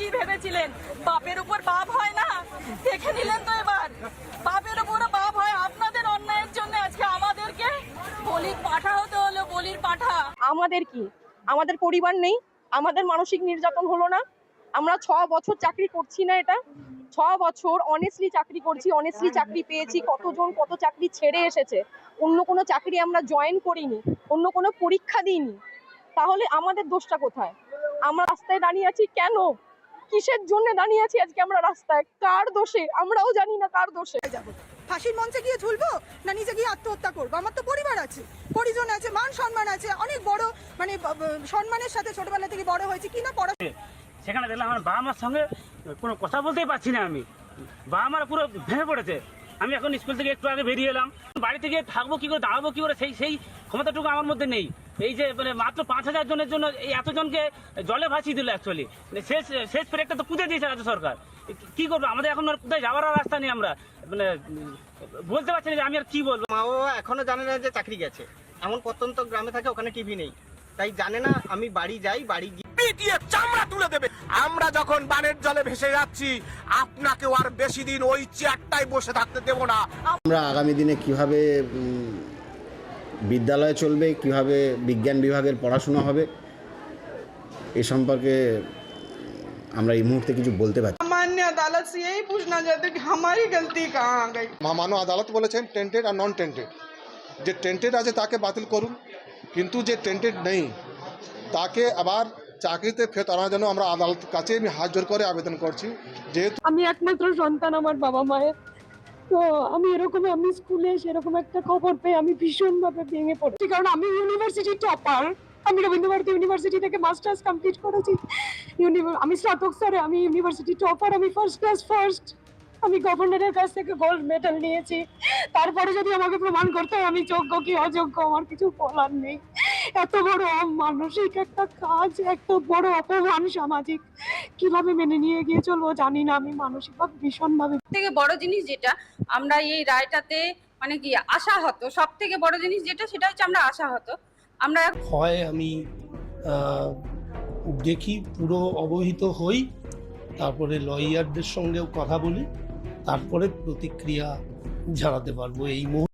কি ভেবেছিলেন? বাপের উপর বাপ হয় না? দেখে নিলেন তো এবার। বাপের উপরও বাপ হয়। আপনাদের অন্যায়ের জন্য আজকে আমাদেরকে বলির পাঠা হতে হলো, বলির পাঠা। আমাদের কি? আমাদের পরিবার নেই? আমাদের মানসিক নির্যাতন হলো না? আমরা ছ বছর চাকরি করছি না এটা? ছ বছর অনেস্টলি চাকরি করছি অনেস্টলি চাকরি পেয়েছি। কতজন কত চাকরি ছেড়ে এসেছে? অন্য কোনো চাকরি আমরা জয়েন করিনি, অন্য কোনো পরীক্ষা দিইনি। তাহলে আমাদের দোষটা কোথায়? আমরা রাস্তায় দাঁড়িয়ে আছি কেন? কিসের জন্য দাঁড়িয়ে আছি? আজকে আমরা রাস্তায়। কার দোষে? আমরাও জানি না কার দোষে। যাব। ফাঁসির মঞ্চে গিয়ে ঝুলবো? না নিজে গিয়ে আত্মহত্যা করব? আমার তো পরিবার আছে। পরিজন আছে মান সম্মান আছে। অনেক বড় মানে সম্মানের সাথে ছোটবেলা থেকে বড় হয়েছে। কি না পড়া সেখানে দেখলাম আমার বাবা মার সঙ্গে কোনো কথা বলতেই পারছি না আমি। বাবা মার পুরো ভেঙে পড়েছে। আমি এখন স্কুল থেকে একটু আগে বেরিয়ে এলাম। বাড়ি থেকে থাকব কি করে দাঁড়াবো কি করে সেই সেই ক্ষমতাটুকু আমার মধ্যে নেই। এই যে মানে মাত্র পাঁচ হাজার জনের জন্য এই এতজনকে জলে ভাসিয়ে দিল অ্যাকচুয়ালি মানে শেষ শেষ প্রেকটা তো কুদে দিয়েছে রাজ্য সরকার। কি করব? আমাদের এখন আর কোথায় যাওয়ার রাস্তা নেই আমরা। মানে বলতে পারছি না যে আমি আর কি বলব। মা বাবা এখনও জানে না যে চাকরি গেছে। এমন প্রত্যন্ত গ্রামে থাকে ওখানে টিভি নেই। তাই জানে না আমি বাড়ি যাই বাড়ি গিয়ে পিটিয়ে চামড়া তুলে দেবে। আমরা যখন বানের জলে ভেসে যাচ্ছি আপনাকেও আর বেশি দিন ওই চেয়ারটাই বসে থাকতে দেবো না। আমরা আগামী দিনে কীভাবে বিদ্যালয় চলবে কীভাবে বিজ্ঞান বিভাগের পড়াশোনা হবে এ সম্পর্কে আমরা এই মুহূর্তে কিছু বলতে পারছি মান্য আদালত সে এই পুছনা চাহতে কি হামারি গলতি কাহা গই। মামানো আদালত বলেছেন টেন্টেড আর নন টেন্টেড যে টেন্টেড আছে তাকে বাতিল করুন কিন্তু যে টেন্টেড নেই তাকে আবার চাকরিতে ফেরত আনার জন্য আমরা আদালত কাছে আমি হাত জোর করে আবেদন করছি যেহেতু আমি একমাত্র সন্তান আমার বাবা মায়ের তো আমি এরকম, আমি স্কুলে সেরকম একটা খবর পেয়ে আমি ভীষণভাবে ভেঙে পড়েছি। কারণ আমি ইউনিভার্সিটি টপার আমি রবীন্দ্রভারতী ইউনিভার্সিটি থেকে মাস্টার্স কমপ্লিট করেছি। আমি স্নাতক স্তরে, আমি ইউনিভার্সিটি টপার আমি ফার্স্ট ক্লাস ফার্স্ট আমি গভর্নরের কাছ থেকে গোল্ড মেডেল নিয়েছি। তারপরে যদি আমাকে প্রমাণ করতে হয়, আমি যোগ্য কি অযোগ্য, আমার কিছু বলার নেই। এত বড় মানসিক একটা কাজ, এত বড় অপমান সামাজিক। কীভাবে মেনে নিয়ে গিয়ে চলবো জানি না আমি মানসিকভাবে ভীষণভাবে থেকে বড় জিনিস যেটা আমরা এই রায়টাতে মানে কি আশাহত সব থেকে বড় জিনিস যেটা সেটা হচ্ছে আমরা আশাহত। আমরা হয় আমি আহ, দেখি পুরো অবহিত হই তারপরে লয়ারদের সঙ্গেও কথা বলি তারপরে প্রতিক্রিয়া জানাতে পারব এই মুহূর্তে।